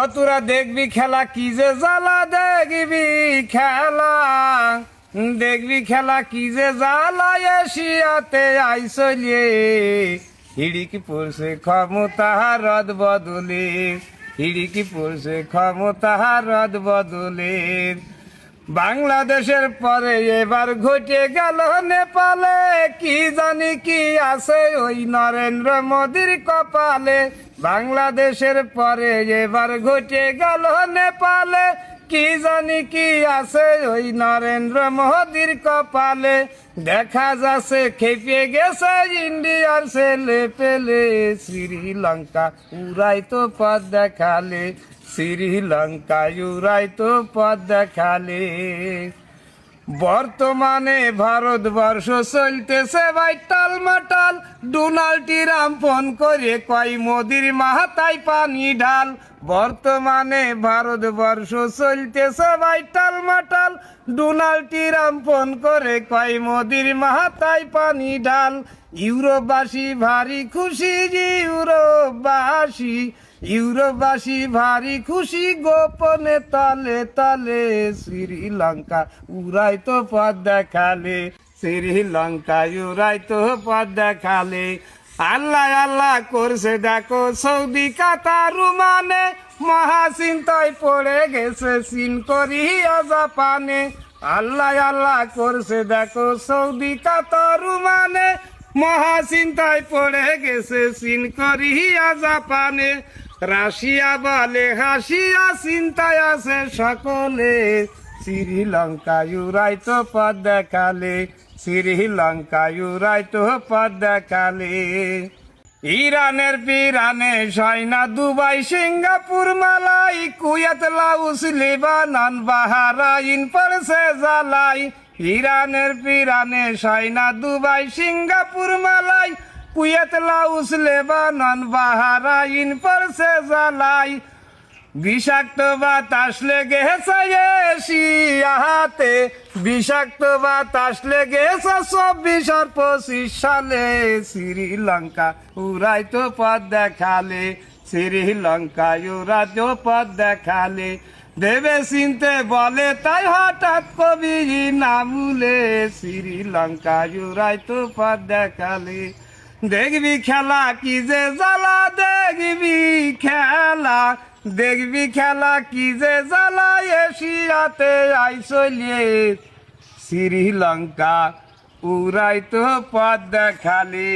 ও তোরা দেখবি খেলা কি যে জ্বালা, দেখবি খেলা। দেখবি খেলা কি যে জ্বালা, এশিয়াতে আইসলিয়ে। হিড়িকি পড়ছে ক্ষমতা, রদ বদলে। হিড়িকি পড়ছে ক্ষমতা, রদ বদলে। বাংলাদেশের পরে এবার ঘটে গেল নেপালে। কি জানি কি আছে ওই নরেন্দ্র মোদীর কপালে। বাংলাদেশের পরে এবার ঘটে গেল নেপালে। কি জানি কি আছে ওই নরেন্দ্র মোদির কপালে। দেখা যাচ্ছে খেপে গেছে ইন্ডিয়ার ছেলে পেলে। শ্রীলঙ্কা উড়াই তো পথ দেখালে। শ্রীলঙ্কা উড়াই তো পথ দেখালে। বর্তমানে ভারতবর্ষ চলতেছে ভাই টালমাটাল ডোনাল্ড ট্রাম্প ফোন করে কয়, মোদির মাথায় পানি ঢাল। বর্তমানে ভারতবর্ষ চলতেছে ভাই টালমাটাল ডোনাল্ড ট্রাম্প ফোন করে কয়, মোদির মাথায় পানি ঢাল। ইউরোপবাসী ভারী খুশি ইউরোপবাসী। ইউরোপবাসী ভারী খুশি, গোপনে তালে তালে শ্রীলঙ্কা উড়াই তো পথ দেখালে, শ্রীলঙ্কা উড়াই তো পথ দেখালে। আল্লাহ আল্লাহ করছে, দেখো সৌদি, কাতার রুমানে মহাচিন্তায় পড়ে গেছে চীন, কোরিয়া, জাপানে। আল্লাহ আল্লাহ করছে, দেখো সৌদি, কাতার রুমানে মহাচিন্তায় পড়ে গেছে চীন, কোরিয়া, জাপানে। রাশিয়া বলে, হাসিয়া, চিন্তায় আছে সকলে। শ্রীলঙ্কা ইউরাই তো পথ দেখালে শ্রীলঙ্কা ইউরাই তো পথ দেখালে। ইরানের পিরানে সয়না Dubai, Singapore, Malay, Kuwait, Laos, Lebanon, Bahrain, পরসে, জালাই। ইরানের পিরানে সয়না Dubai, Singapore, Malay Kuwait Laos Lebanon Bahrain পরসে জালাই। বিষাক্ত বাতাস লেগে এশিয়াতে বিষাক্ত বাতাস লেগে চব্বিশ আর পঁচিশ সালে শ্রীলঙ্কা উড়াই তো পথ দেখালে। শ্রীলঙ্কা উড়া তো পথ দেখালে। দেবে চিনতে বলে তাই হঠাৎ কবি নামুলে শ্রীলঙ্কা উড়াই তো পথ দেখালে। দেখবি খেলা কি যে জ্বালা, দেখবি খেলা দেখবি খেলা কি যে জ্বালা, এশিয়াতে আইসলিয়ে শ্রীলঙ্কা উড়াই তো পদ দেখালি।